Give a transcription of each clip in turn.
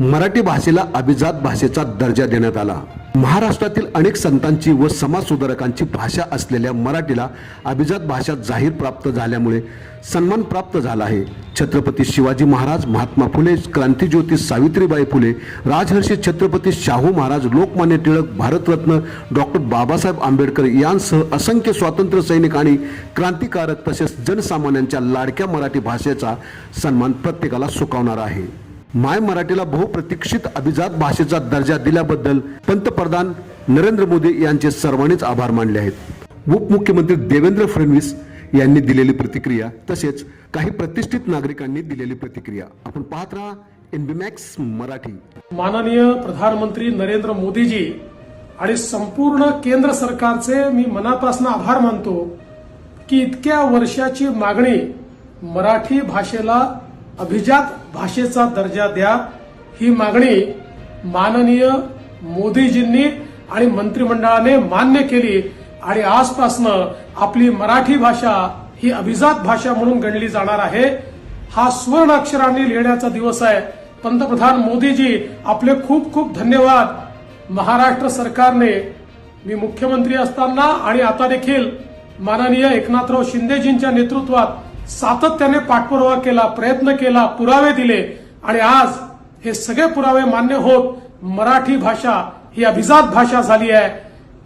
मराठी भाषेला अभिजात भाषेचा दर्जा देण्यात आला. महाराष्ट्रातील अनेक संतांची व समाजसुधारकांची भाषा असलेल्या मराठीला अभिजात भाषा जाहीर प्राप्त झाल्यामुळे सन्मान प्राप्त झाला आहे. छत्रपती शिवाजी महाराज महात्मा फुले क्रांतीज्योती सावित्रीबाई फुले राजहर्षी छत्रपती शाहू महाराज लोकमान्य टिळक भारतरत्न डॉक्टर बाबासाहेब आंबेडकर यांसह असंख्य स्वातंत्र्य सैनिक आणि क्रांतिकारक तसेच जनसामान्यांच्या लाडक्या मराठी भाषेचा सन्मान प्रत्येकाला सुकावणार आहे. माय मराठीला बहुप्रतीक्षित अभिजात भाषेचा दर्जा दिल्याबद्दल पंतप्रधान नरेंद्र मोदी यांचे सर्वांनीच आभार मानले आहेत. उपमुख्यमंत्री देवेंद्र फडणवीस यांनी दिलेली प्रतिक्रिया तसेच काही प्रतिष्ठित नागरिकांनी दिलेली प्रतिक्रिया. आपण पाहत राहा एनबीमॅक्स मराठी. माननीय प्रधानमंत्री नरेंद्र मोदीजी आणि संपूर्ण केंद्र सरकारचे मी मनापासून आभार मानतो की इतक्या वर्षाची मागणी मराठी भाषेला अभिजात भाषेचा दर्जा द्या. ही मागणी माननीय मोदीजींनी आणि मंत्रिमंडळाने मान्य केली आणि आजपासनं आपली मराठी भाषा ही अभिजात भाषा म्हणून गणली जाणार आहे. हा सुवर्ण अक्षरांनी लिहिण्याचा दिवस आहे. पंतप्रधान मोदीजी आपले खूप खूप धन्यवाद. महाराष्ट्र सरकारने मी मुख्यमंत्री असताना आणि आता देखील माननीय एकनाथराव शिंदेजींच्या नेतृत्वात सातत्याने पाठपुरावा केला प्रयत्न केला पुरावे दिले आणि आज हे सगळे पुरावे मान्य होत मराठी भाषा ही अभिजात भाषा झाली आहे.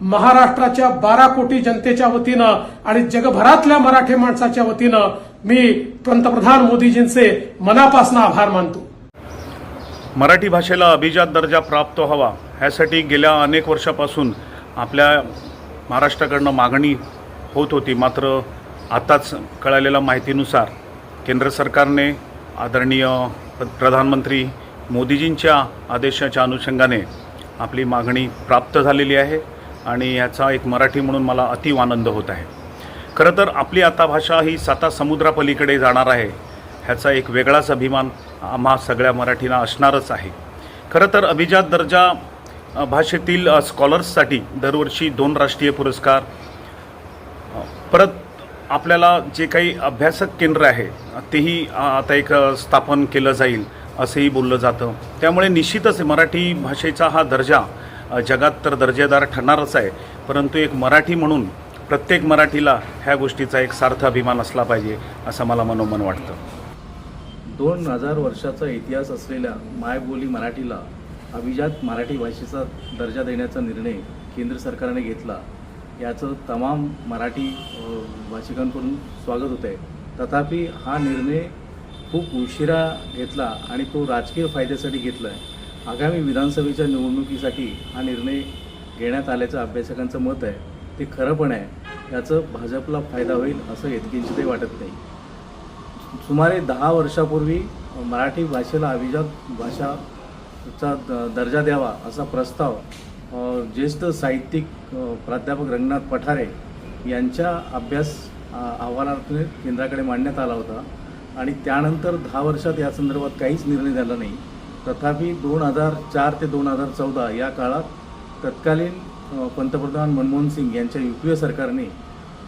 महाराष्ट्राच्या बारा कोटी जनतेच्या वतीनं आणि जगभरातल्या मराठी माणसाच्या वतीनं मी पंतप्रधान मोदीजींचे मनापासून आभार मानतो. मराठी भाषेला अभिजात दर्जा प्राप्त व्हावा ह्यासाठी गेल्या अनेक वर्षापासून आपल्या महाराष्ट्राकडनं मागणी होत होती. मात्र आताच कळालेल्या माहितीनुसार केंद्र सरकारने आदरणीय प्रधानमंत्री मोदीजींच्या आदेशाच्या अनुषंगाने आपली मागणी प्राप्त झालेली आहे आणि याचा एक मराठी म्हणून मला अतिव आनंद होत आहे. खरं तर आपली आता भाषा ही साता समुद्रापलीकडे जाणार आहे ह्याचा एक वेगळाच अभिमान आम्हा सगळ्या मराठींना असणारच आहे. खरं तर अभिजात दर्जा भाषेतील स्कॉलर्ससाठी दरवर्षी दोन राष्ट्रीय पुरस्कार परत आपल्याला जे काही अभ्यासक केंद्र आहे तेही आता एक स्थापन केलं जाईल असंही बोललं जातं. त्यामुळे निश्चितच मराठी भाषेचा हा दर्जा जगात तर दर्जेदार ठरणारच आहे परंतु एक मराठी म्हणून प्रत्येक मराठीला ह्या गोष्टीचा एक सार्थ अभिमान असला पाहिजे असं मला मनोमन वाटतं. दोन हजार वर्षाचा इतिहास असलेल्या मायबोली मराठीला अभिजात मराठी भाषेचा दर्जा देण्याचा निर्णय केंद्र सरकारने घेतला. याचं तमाम मराठी भाषिकांकडून स्वागत होत आहे तथापि हा निर्णय खूप उशिरा घेतला आणि तो राजकीय फायद्यासाठी घेतला आहे आगामी विधानसभेच्या निवडणुकीसाठी हा निर्णय घेण्यात आल्याचं अभ्यासकांचं मत आहे. ते खरं पण आहे. याचं भाजपला फायदा होईल असं इतकिंचितही वाटत नाही. सुमारे दहा वर्षापूर्वी मराठी भाषेला अभिजात भाषाचा द- दर्जा द्यावा असा प्रस्ताव ज्येष्ठ साहित्यिक प्राध्यापक रंगनाथ पठारे यांच्या अभ्यास अ, अहवालातून केंद्राकडे मांडण्यात आला होता. आणि त्यानंतर दहा वर्षात या संदर्भात काहीच निर्णय झाला नाही. तथापि दोन हजार चार ते दोन हजार चौदा या काळात तत्कालीन पंतप्रधान मनमोहन सिंग यांच्या यू पी ए सरकारने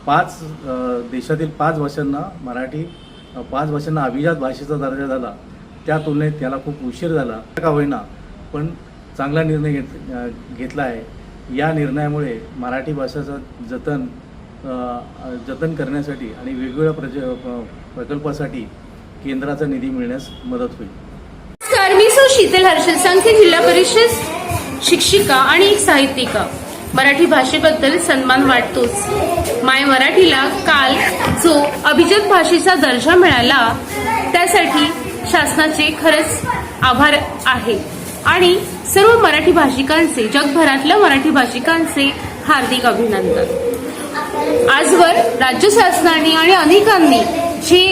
पाच देशातील पाच भाषांना मराठी पाच भाषांना अभिजात भाषेचा दर्जा झाला. त्या तुलनेत त्याला खूप उशीर झाला. का होईना. पण चांगला निर्णय घेत घेतला आहे. या निर्णयामुळे मराठी भाषेचं जतन जतन करण्यासाठी आणि वेगवेगळ्या प्रज प्रकल्पासाठी केंद्राचा निधी मिळण्यास मदत होईल. मी सौ शीतल हर्षल सांगते जिल्हा परिषद शिक्षिका आणि एक साहित्यिका. मराठी भाषेबद्दल सन्मान वाटतोच. माय मराठीला काल जो अभिजात भाषेचा दर्जा मिळाला त्यासाठी शासनाचे खरंच आभार आहे. आणि सर्व मराठी भाषिकांचे जगभरातल्या मराठी भाषिकांचे हार्दिक अभिनंदन. आजवर राज्य शासनाने आणि अनेकांनी जे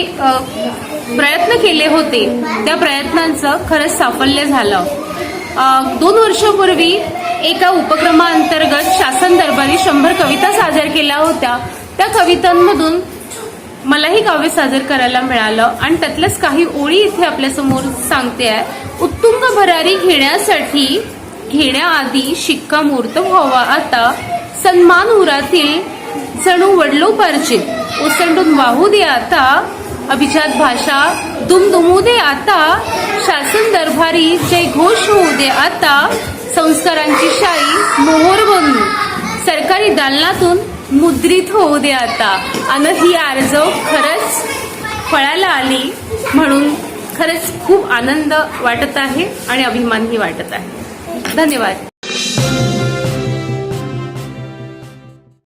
प्रयत्न केले होते त्या प्रयत्नांचं खरंच साफल्य झालं. दोन वर्षापूर्वी एका उपक्रमाअंतर्गत शासन दरबारी शंभर कविता सादर केल्या होत्या. त्या कवितांमधून मलाही काव्य सादर करायला मिळालं आणि त्यातल्याच काही ओळी इथे आपल्यासमोर सांगते आहे उत्तुंग भरारी घेण्यासाठी घेण्याआधी शिक्कामोर्तब व्हावा. आता सन्मान उरातील जणू वडलोपार्जित. ओसंडून वाहू दे आता अभिजात भाषा. दुमदुमू दे आता शासन दरबारी. जय घोष होऊ दे आता संस्कारांची शाई मोहोर बनून सरकारी दालनातून मुद्रित होऊ दे आता. अन ही आरजव खरंच फळाला आली म्हणून खरंच खूप आनंद वाटत आहे आणि अभिमानही वाटत आहे. धन्यवाद.